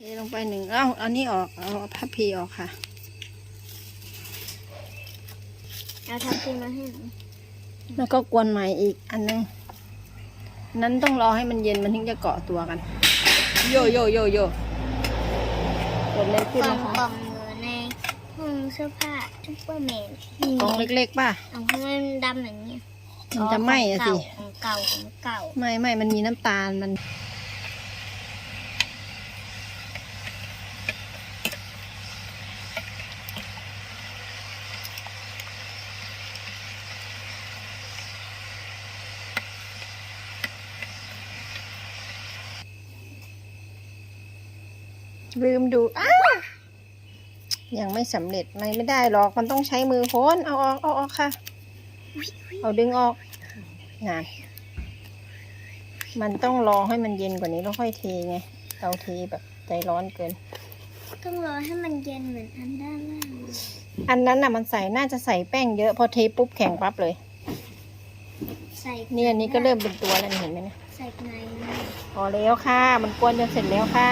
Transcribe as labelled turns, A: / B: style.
A: เทลงไปหนึ่งเอ้าเอานี่ออกเอาพับพีออกค่ะ
B: เอาทำพีมาให้หนู
A: แล้วก็กวนใหม่อีกอันนึงอันนั้นต้องรอให้มันเย็นมันถึงจะเกาะตัวกัน โยโยโยโยเกิดอะไรขึ้น
B: กล่อง
A: นะคะ
B: กล่องอยู่ในห้องเสื้อผ้าซุปเปอร์แมน
A: กล่องเล็กๆป่ะ
B: เอาให้มันดำอย่างนี้ย
A: มันจะไหม้อะสิ
B: ของเก่าของเก่า
A: ไม่ไม่มันมีน้ำตาลมัน ลืมดูอ้าวยังไม่สำเร็จไม่ไม่ได้หรอกมันต้องใช้มือโค้นเอาออกเอาออกค่ะ เอาดึงออกงานมันต้องรอให้มันเย็นกว่านี้แล้วค่อยเทไงเราเทแบบใจร้อนเกิน
B: ต้องรอให้มันเย็นเหมือนอันด้านล่าง
A: อันนั้นน่ะมันใส่น่าจะใส่แป้งเยอะพอเทปุ๊บแข็งปั๊บเลย
B: ใส่
A: เนี่ยอันนี้ก็เริ่มเป็นตัวแล้วนี่เห็นไหมเนี่ย
B: ใส่ใน
A: พอแล้วค่ะ มันกวนจนเสร็จแล้วค่ะ